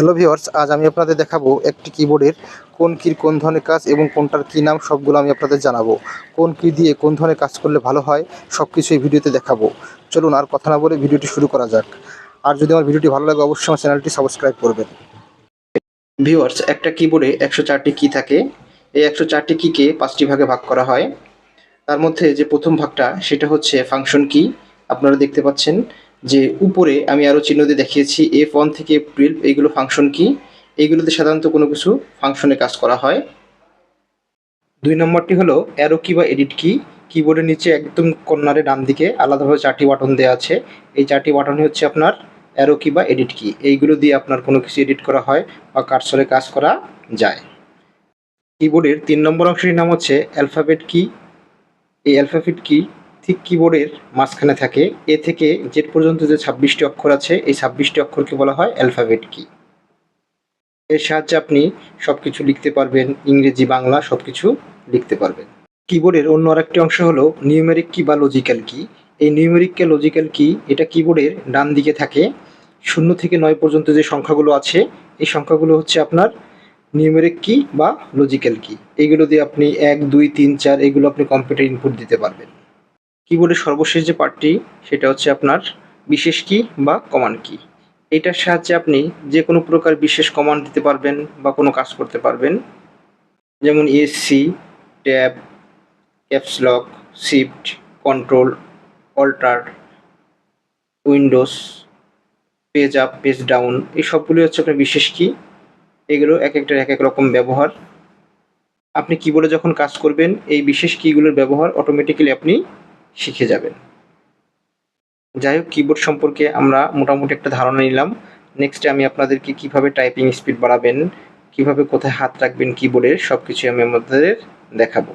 Hello viewers আজ আমি আপনাদের দেখাবো একটি কিবোর্ডের কোন কির কোন ধরনের কাজ এবং কোনটার কী নাম সবগুলো আমি আপনাদের জানাব। কোন কী দিয়ে কোন ধরনের কাজ করলে ভালো হয় সব কিছু এই ভিডিওতে দেখাবো। চলুন আর কথা না বলে ভিডিওটি শুরু করা যাক। আর যদি আমার ভিডিওটি ভালো লাগে অবশ্যই আমার চ্যানেলটি সাবস্ক্রাইব করবেন। ভিওয়ার্স একটা কিবোর্ডে একশো চারটি কী থাকে। এই একশো চারটি কীকে পাঁচটি ভাগে ভাগ করা হয়। তার মধ্যে যে প্রথম ভাগটা, সেটা হচ্ছে ফাংশন কি আপনারা দেখতে পাচ্ছেন যে উপরে আমি আরও চিহ্ন দিয়ে দেখিয়েছি এফ ওয়ান থেকে টুয়েলভ এইগুলো ফাংশন কি? এইগুলোতে সাধারণত কোনো কিছু ফাংশনে কাজ করা হয়। দুই নম্বরটি হলো অ্যারো কি বা এডিট কি কিবোর্ডের নিচে একদম কর্নারে ডান দিকে আলাদাভাবে চারটি বাটন দেওয়া আছে। এই চারটি বাটন হচ্ছে আপনার অ্যারো কি বা এডিট কি এইগুলো দিয়ে আপনার কোনো কিছু এডিট করা হয় বা কার্সরে কাজ করা যায়। কিবোর্ডের তিন নম্বর অংশটির নাম হচ্ছে অ্যালফাবেট কি এই অ্যালফাবেট কি ঠিক কিবোর্ডের মাঝখানে থাকে। এ থেকে জেড পর্যন্ত যে ছাব্বিশটি অক্ষর আছে, এই ছাব্বিশটি অক্ষরকে বলা হয় অ্যালফাবেট কি এর সাহায্যে আপনি সব কিছু লিখতে পারবেন, ইংরেজি, বাংলা সব কিছু লিখতে পারবেন। কিবোর্ডের অন্য আরেকটি অংশ হলো নিউমেরিক কি বা লজিক্যাল কি এই নিউমেরিক কে লজিক্যাল কি এটা কিবোর্ডের ডান দিকে থাকে। শূন্য থেকে নয় পর্যন্ত যে সংখ্যাগুলো আছে, এই সংখ্যাগুলো হচ্ছে আপনার নিউমেরিক কি বা লজিক্যাল কি এগুলো দিয়ে আপনি এক, দুই, তিন, চার এগুলো আপনি কম্পিউটার ইনপুট দিতে পারবেন। কিবোর্ডের সর্বশেষ যে পার্টটি সেটা হচ্ছে আপনার বিশেষ কি বা কমান্ড কি এটার সাহায্যে আপনি যে কোনো প্রকার বিশেষ কমান্ড দিতে পারবেন বা কোনো কাজ করতে পারবেন। যেমন Esc tab caps lock shift control alter Windows page up page down এই সবগুলি হচ্ছে আপনার বিশেষ কি এগুলো এক একটার এক এক রকম ব্যবহার। আপনি কিবোর্ডে যখন কাজ করবেন, এই বিশেষ কিগুলোর ব্যবহার অটোমেটিক্যালি আপনি শিখে যাবেন। যাই হোক কিবোর্ড সম্পর্কে আমরা মোটামুটি একটা ধারণা নিলাম। নেক্সটে আমি আপনাদেরকে কীভাবে টাইপিং স্পিড বাড়াবেন, কীভাবে কোথায় হাত রাখবেন কিবোর্ডের সব কিছু আমি আমাদের দেখাবো।